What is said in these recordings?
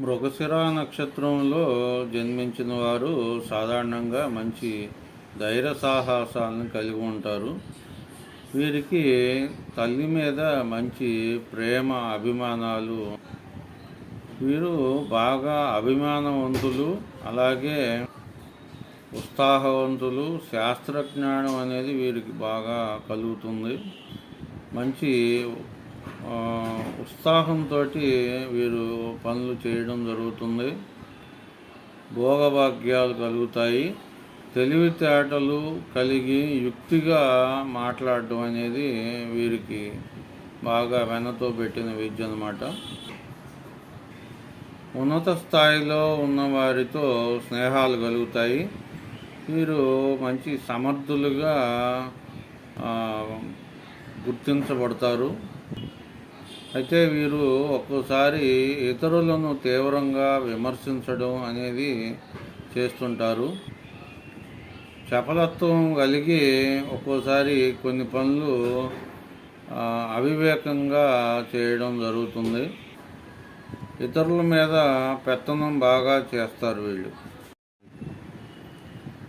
మృగశిర నక్షత్రంలో జన్మించిన వారు సాధారణంగా మంచి ధైర్య సాహసాలను కలిగి ఉంటారు. వీరికి తల్లి మీద మంచి ప్రేమ అభిమానాలు. వీరు బాగా అభిమానవంతులు అలాగే ఉత్సాహవంతులు. శాస్త్రజ్ఞానం అనేది వీరికి బాగా కలుగుతుంది. మంచి ఉత్సాహంతో వీరు పనులు చేయడం జరుగుతుంది. భోగభాగ్యాలు కలుగుతాయి. తెలివితేటలు కలిగి యుక్తిగా మాట్లాడడం అనేది వీరికి బాగా వెనతో పెట్టిన విద్య అనమాట ఉన్నత స్థాయిలో ఉన్న వారితో స్నేహాలు కలుగుతాయి. వీరు మంచి సమర్థులుగా గుర్తించబడతారు. అయితే వీరు ఒక్కోసారి ఇతరులను తీవ్రంగా విమర్శించడం అనేది చేస్తుంటారు. చపలత్వం కలిగి ఒక్కోసారి కొన్ని పనులు అవివేకంగా చేయడం జరుగుతుంది. ఇతరుల మీద పెత్తనం బాగా చేస్తారు వీళ్ళు.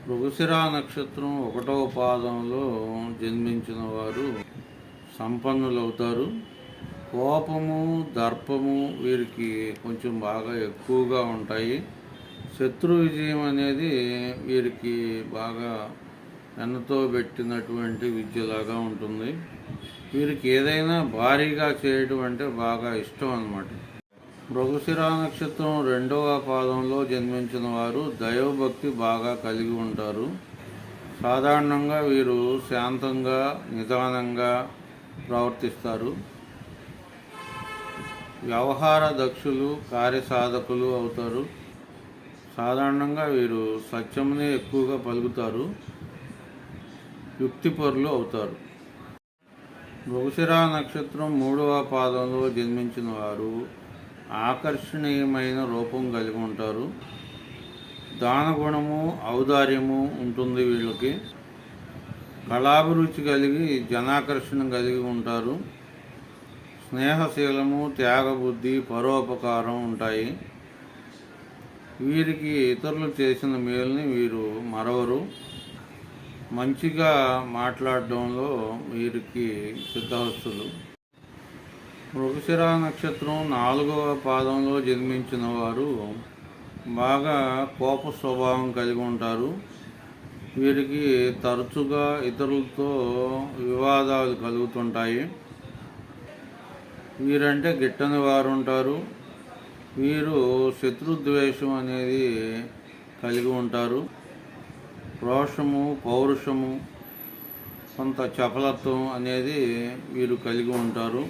మృగశిరా నక్షత్రం ఒకటవ పాదంలో జన్మించిన వారు సంపన్నులవుతారు. కోపము దర్పము వీరికి కొంచెం బాగా ఎక్కువగా ఉంటాయి. శత్రు విజయం అనేది వీరికి బాగా ఎన్నతో పెట్టినటువంటి విద్యలాగా ఉంటుంది. వీరికి ఏదైనా భారీగా చేయడం అంటే బాగా ఇష్టం అన్నమాట. మృగశిర నక్షత్రం రెండవ పాదంలో జన్మించిన వారు దైవభక్తి బాగా కలిగి ఉంటారు. సాధారణంగా వీరు శాంతంగా నిదానంగా ప్రవర్తిస్తారు. వ్యవహార దక్షులు కార్యసాధకులు అవుతారు. సాధారణంగా వీరు సత్యమునే ఎక్కువగా పలుకుతారు. యుక్తిపరులు అవుతారు. మృగశిరా నక్షత్రం మూడవ పాదంలో జన్మించిన వారు ఆకర్షణీయమైన రూపం కలిగి ఉంటారు. దానగుణము ఔదార్యము ఉంటుంది వీళ్ళకి. కళాభిరుచి కలిగి జనాకర్షణ కలిగి ఉంటారు. స్నేహశీలము త్యాగబుద్ధి పరోపకారం ఉంటాయి. వీరికి ఇతరులు చేసిన మేలుని వీరు మరవరు. మంచిగా మాట్లాడడంలో వీరికి సిద్ధహస్తులు. మృగశిర నక్షత్రం నాలుగవ పాదంలో జన్మించిన వారు బాగా కోప స్వభావం కలిగి ఉంటారు. వీరికి తరచుగా ఇతరులతో వివాదాలు కలుగుతుంటాయి. వీరంటే గిట్టని వారు ఉంటారు వీరు శత్రుద్వేషం అనేది కలిగి ఉంటారు. రోషము పౌరుషము కొంత చపలత్వం అనేది వీరు కలిగి ఉంటారు.